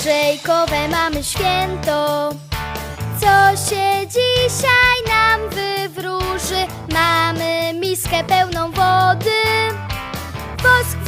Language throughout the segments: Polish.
Andrzejkowe mamy święto. Co się dzisiaj nam wywróży? Mamy miskę pełną wody, wosk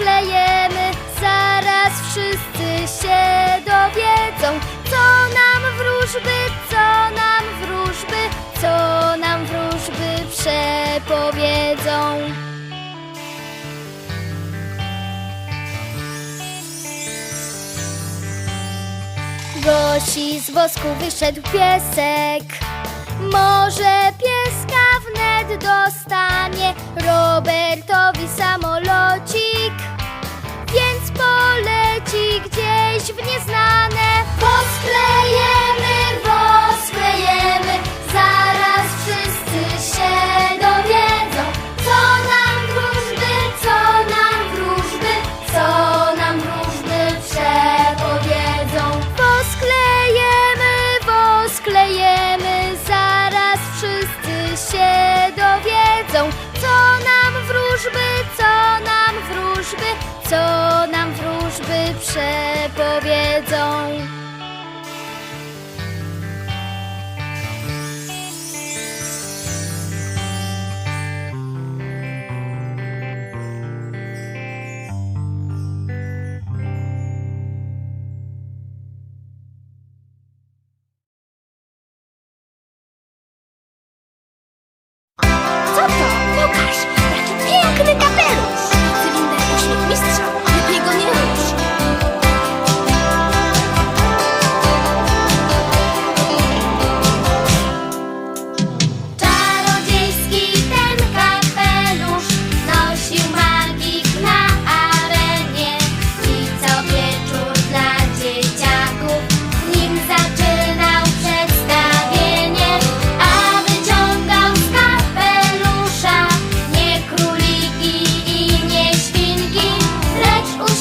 wosklejemy, zaraz wszyscy się dowiedzą. Co nam wróżby, co nam wróżby, co nam wróżby przepowiedzą. Gosi z wosku wyszedł piesek. Może pieska dostanie Robertowi samolocik, więc poleci gdzieś w nieznane. Wosklejemy, wosklejemy, zaraz co nam wróżby przepowiedzą.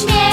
Наш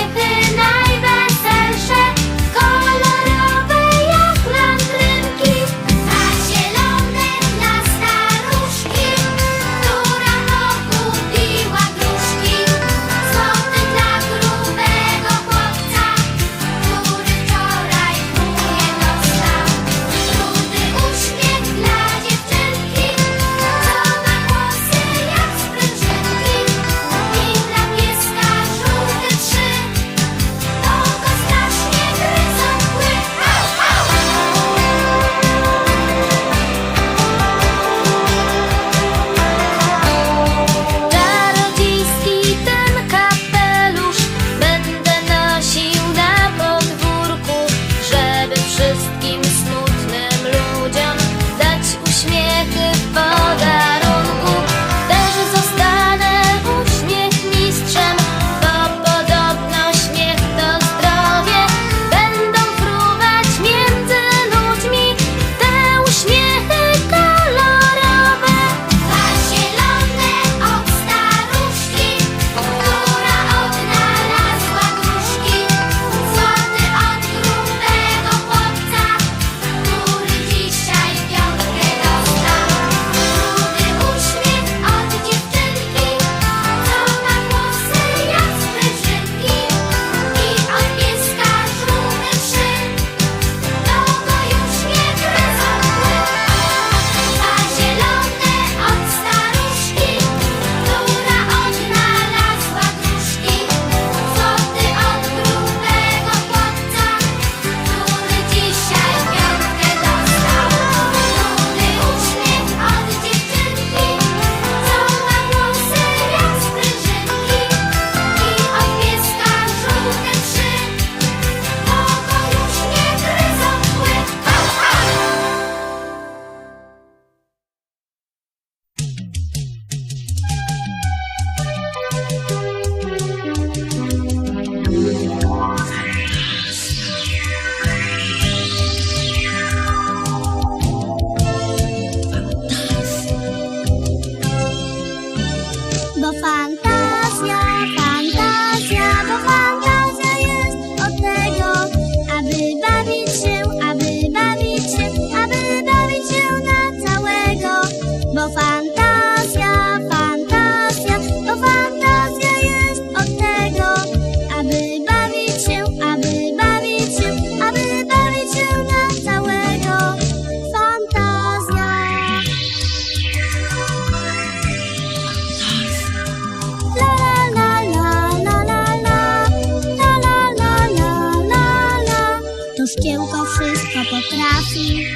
Szkiełko wszystko potrafi,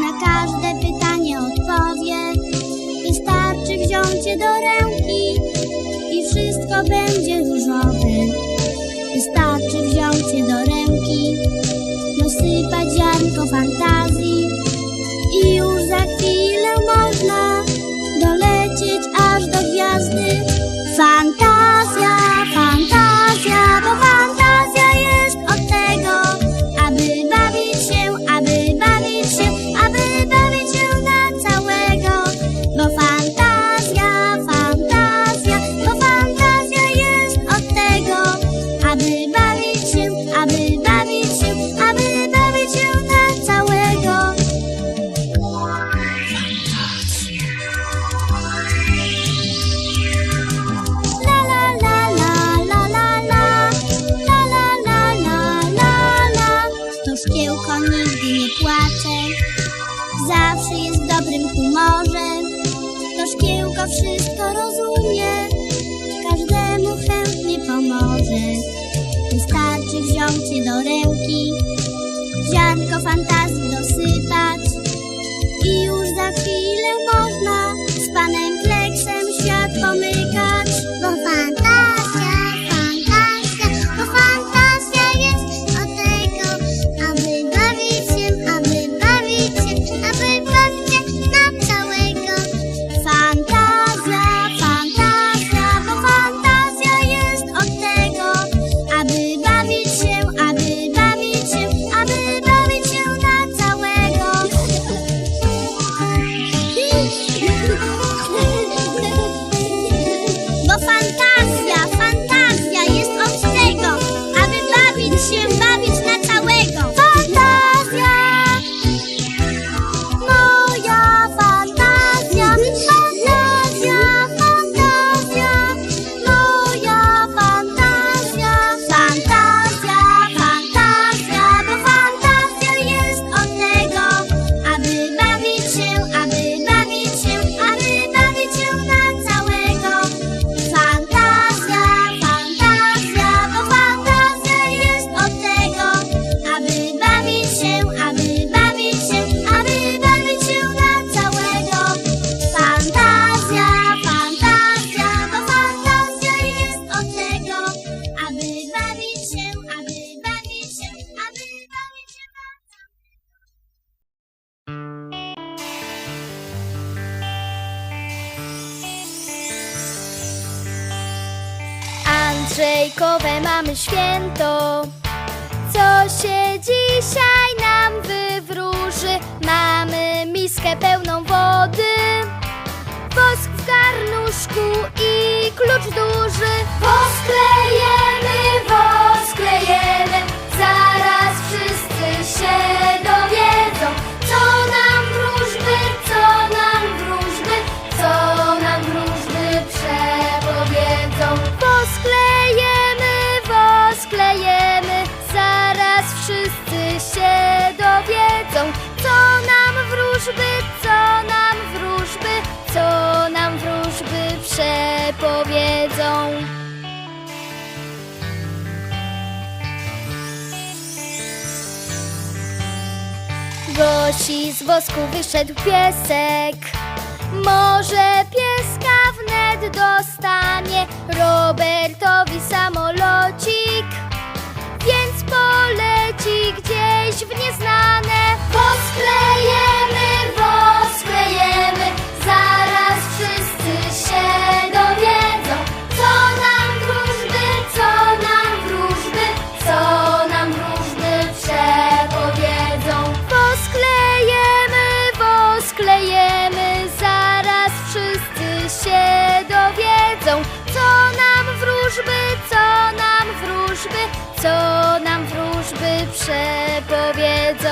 na każde pytanie odpowie. Wystarczy wziąć je do ręki i wszystko będzie różowe. Wystarczy wziąć je do ręki, dosypać ziarnko fantazy. wszystko, wszystko rozumie. Każdemu chętnie pomoże. Wystarczy wziąć się do ręki. Ziarnko fantazji do mamy święto. Co się dzisiaj nam wywróży? Mamy miskę pełną wody, wosk w garnuszku i klucz duży. Posklejemy, wosklejemy, zaraz wszyscy się dowiemy. powiedzą. Gosi z wosku wyszedł piesek Może pieska wnet dostanie Robertowi samolocik wróżby, co nam wróżby, co nam wróżby przepowiedzą.